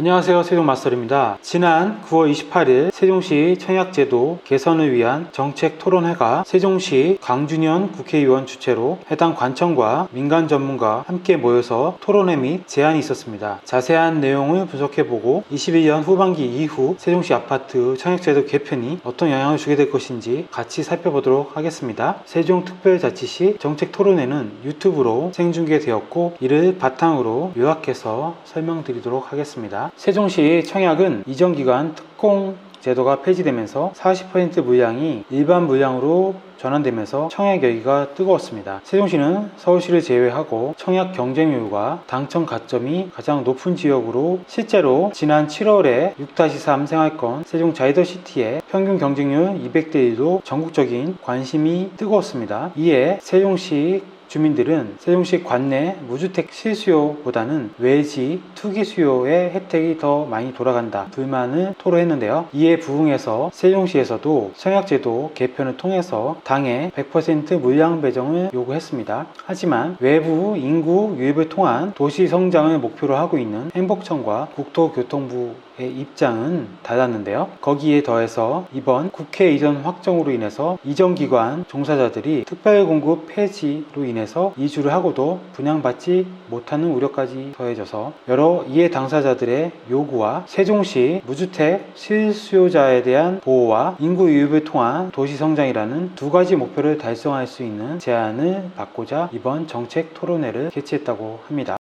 안녕하세요 세종마스터입니다. 지난 9월 28일 세종시 청약제도 개선을 위한 정책 토론회가 세종시 강준현 국회의원 주최로 해당 관청과 민간 전문가 함께 모여서 토론회 및 제안이 있었습니다. 자세한 내용을 분석해보고 21년 후반기 이후 세종시 아파트 청약제도 개편이 어떤 영향을 주게 될 것인지 같이 살펴보도록 하겠습니다. 세종특별자치시 정책 토론회는 유튜브로 생중계되었고 이를 바탕으로 요약해서 설명드리도록 하겠습니다. 세종시 청약은 이전 기간 특공 제도가 폐지되면서 40% 물량이 일반 물량으로 전환되면서 청약 열기가 뜨거웠습니다. 세종시는 서울시를 제외하고 청약 경쟁률과 당첨 가점이 가장 높은 지역으로 실제로 지난 7월에 6-3 생활권 세종 자이더시티의 평균 경쟁률 200대 1로 전국적인 관심이 뜨거웠습니다. 이에 세종시 주민들은 세종시 관내 무주택 실수요보다는 외지 투기 수요의 혜택이 더 많이 돌아간다 불만을 토로했는데요. 이에 부응해서 세종시에서도 청약제도 개편을 통해서 당에 100% 물량 배정을 요구했습니다. 하지만 외부 인구 유입을 통한 도시 성장을 목표로 하고 있는 행복청과 국토교통부 의 입장은 달랐는데요. 거기에 더해서 이번 국회 이전 확정으로 인해서 이전 기관 종사자들이 특별 공급 폐지로 인해서 이주를 하고도 분양받지 못하는 우려까지 더해져서 여러 이해 당사자들의 요구와 세종시 무주택 실수요자에 대한 보호와 인구 유입을 통한 도시 성장이라는 두 가지 목표를 달성할 수 있는 제안을 받고자 이번 정책 토론회를 개최했다고 합니다.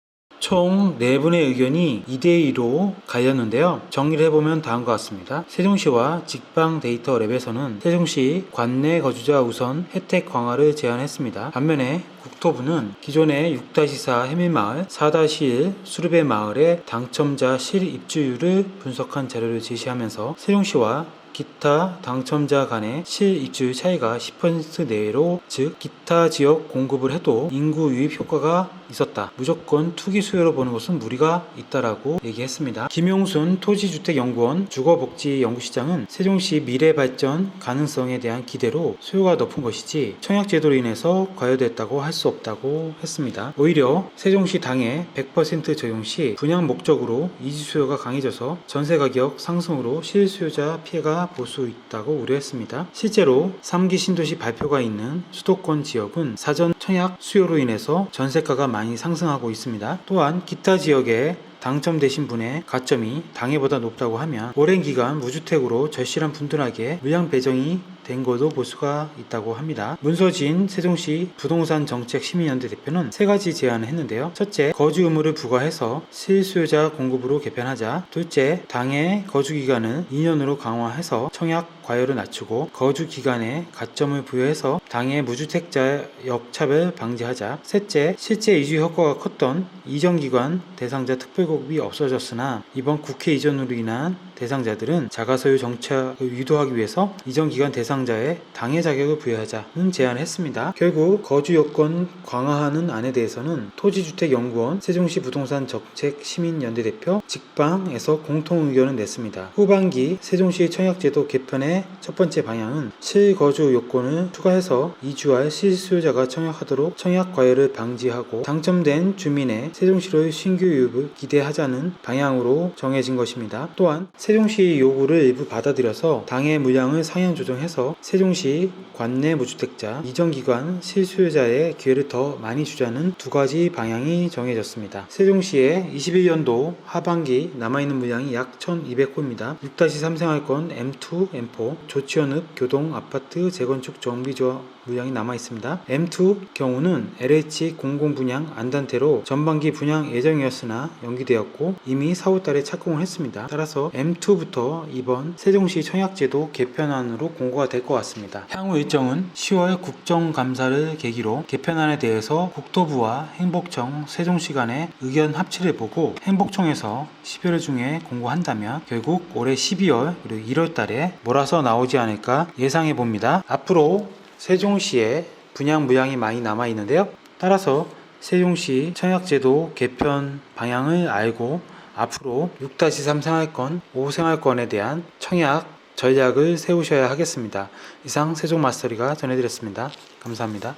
총 4분의 의견이 2대2로 갈렸는데요. 정리를 해보면 다음과 같습니다. 세종시와 직방 데이터 랩에서는 세종시 관내 거주자 우선 혜택 강화를 제안했습니다. 반면에 국토부는 기존의 6-4 해밀마을, 4-1 수르베 마을의 당첨자 실입주율을 분석한 자료를 제시하면서 세종시와 기타 당첨자 간의 실입주율 차이가 10% 내외로 즉 기타 지역 공급을 해도 인구 유입 효과가 있었다. 무조건 투기 수요로 보는 것은 무리가 있다라고 얘기했습니다. 김용순 토지주택연구원 주거복지연구시장은 세종시 미래 발전 가능성에 대한 기대로 수요가 높은 것이지 청약제도로 인해서 과열됐다고 할 수 없다고 했습니다. 오히려 세종시 당해 100% 적용 시 분양 목적으로 이지 수요가 강해져서 전세 가격 상승으로 실수요자 피해가 볼 수 있다고 우려했습니다. 실제로 3기 신도시 발표가 있는 수도권 지역은 사전 청약 수요로 인해서 전세가가 많이 상승하고 있습니다. 또한 기타 지역에 당첨되신 분의 가점이 당해보다 높다고 하면 오랜 기간 무주택으로 절실한 분들에게 물량 배정이 된 것도 볼 수가 있다고 합니다. 문서진 세종시 부동산 정책 시민연대 대표는 세 가지 제안을 했는데요. 첫째, 거주 의무를 부과해서 실수요자 공급으로 개편하자. 둘째, 당의 거주 기간을 2년으로 강화해서 청약 과열을 낮추고 거주 기간에 가점을 부여해서 당의 무주택자 역차별 방지하자. 셋째, 실제 이주 효과가 컸던 이전 기관 대상자 특별공급이 없어졌으나 이번 국회 이전으로 인한 대상자들은 자가소유 정착을 유도하기 위해서 이전 기간 대상 자의 당해 자격을 부여하자는 제안을 했습니다. 결국 거주 여건 강화하는 안에 대해서는 토지주택연구원 세종시 부동산 정책 시민연대 대표 직방에서 공통 의견을 냈습니다. 후반기 세종시 청약제도 개편의 첫 번째 방향은 실거주 요건을 추가해서 이주할 실수요자가 청약하도록 청약 과열을 방지하고 당첨된 주민의 세종시로의 신규 유입을 기대하자는 방향으로 정해진 것입니다. 또한 세종시 요구를 일부 받아들여서 당의 물량을 상향 조정해서 세종시 관내 무주택자 이전 기관 실수요자의 기회를 더 많이 주자는 두 가지 방향이 정해졌습니다. 세종시의 21년도 하반기 남아있는 물량이 약 1,200호입니다. 6-3 생활권 M2, M4 조치원읍 교동 아파트 재건축 정비조합 물량이 남아 있습니다. M2 경우는 LH 공공 분양 안단태로 전반기 분양 예정이었으나 연기되었고 이미 4월달에 착공을 했습니다. 따라서 M2부터 이번 세종시 청약제도 개편안으로 공고가 될 것 같습니다. 향후 일정은 10월 국정감사를 계기로 개편안에 대해서 국토부와 행복청, 세종시 간의 의견 합치를 보고 행복청에서 12월 중에 공고한다면 결국 올해 12월 그리고 1월 달에 몰아서 나오지 않을까 예상해 봅니다. 앞으로 세종시에 분양 물량이 많이 남아 있는데요. 따라서 세종시 청약제도 개편 방향을 알고 앞으로 6-3 생활권, 5 생활권에 대한 청약 전략을 세우셔야 하겠습니다. 이상 세종마스터리가 전해드렸습니다. 감사합니다.